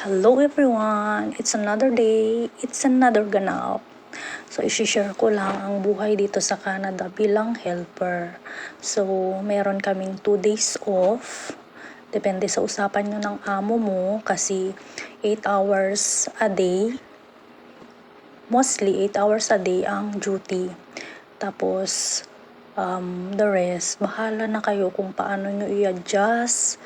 Hello everyone! It's another day. It's another ganap. So, isi-share ko lang ang buhay dito sa Canada bilang helper. So, meron kaming 2 days off. Depende sa usapan nyo ng amo mo kasi 8 hours a day. Mostly 8 hours a day ang duty. Tapos, um, the rest, bahala na kayo kung paano nyo i-adjust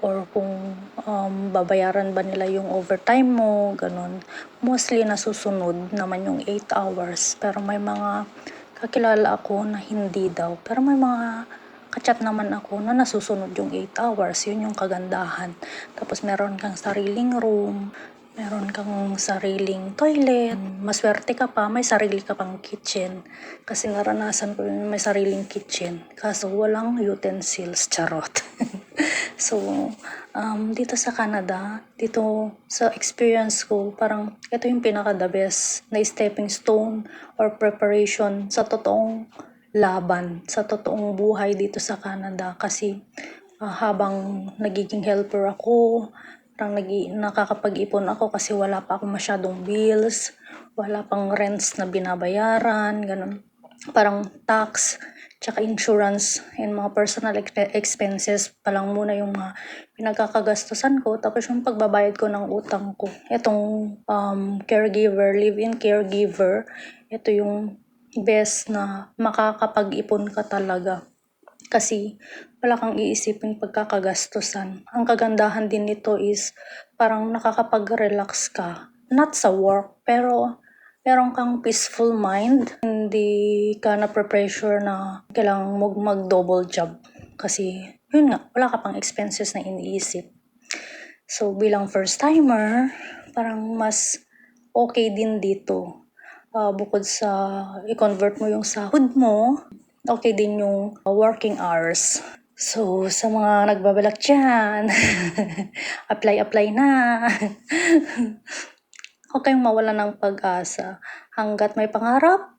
or kung um, babayaran ba nila yung overtime mo, ganun. Mostly nasusunod naman yung 8 hours, pero may mga kakilala ako na hindi daw. Pero may mga kachat naman ako na nasusunod yung 8 hours, yun yung kagandahan. Tapos meron kang sariling room, meron kang sariling toilet, maswerte ka pa, may sarili ka pang kitchen. Kasi naranasan ko yun, may sariling kitchen. Kaso walang utensils, charot. so, um, dito sa Canada, dito sa experience ko, parang ito yung pinaka the best na stepping stone or preparation sa totoong laban, sa totoong buhay dito sa Canada. Kasi ah, habang nagiging helper ako, parang nag nakakapag-ipon ako kasi wala pa akong masyadong bills, wala pang rents na binabayaran, ganun. Parang tax, tsaka insurance and mga personal expe- expenses pa lang muna yung mga pinagkakagastusan ko. Tapos yung pagbabayad ko ng utang ko. Itong um, caregiver, live-in caregiver, ito yung best na makakapag-ipon ka talaga. Kasi wala kang iisipin pagkakagastusan. Ang kagandahan din nito is parang nakakapag-relax ka. Not sa work, pero meron kang peaceful mind. Hindi ka na pressure na kailangan mo mag-double job. Kasi, yun nga, wala ka pang expenses na iniisip. So, bilang first timer, parang mas okay din dito. Ah, bukod sa i-convert mo yung sahod mo, okay din yung uh, working hours. So, sa mga nagbabalak dyan, apply-apply na. Huwag kayong mawala ng pag-asa. Hanggat may pangarap,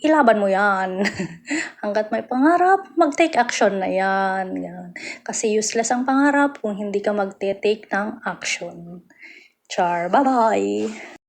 ilaban mo yan. Hanggat may pangarap, mag-take action na yan. Ganun. Kasi useless ang pangarap kung hindi ka mag-take ng action. Char, bye-bye!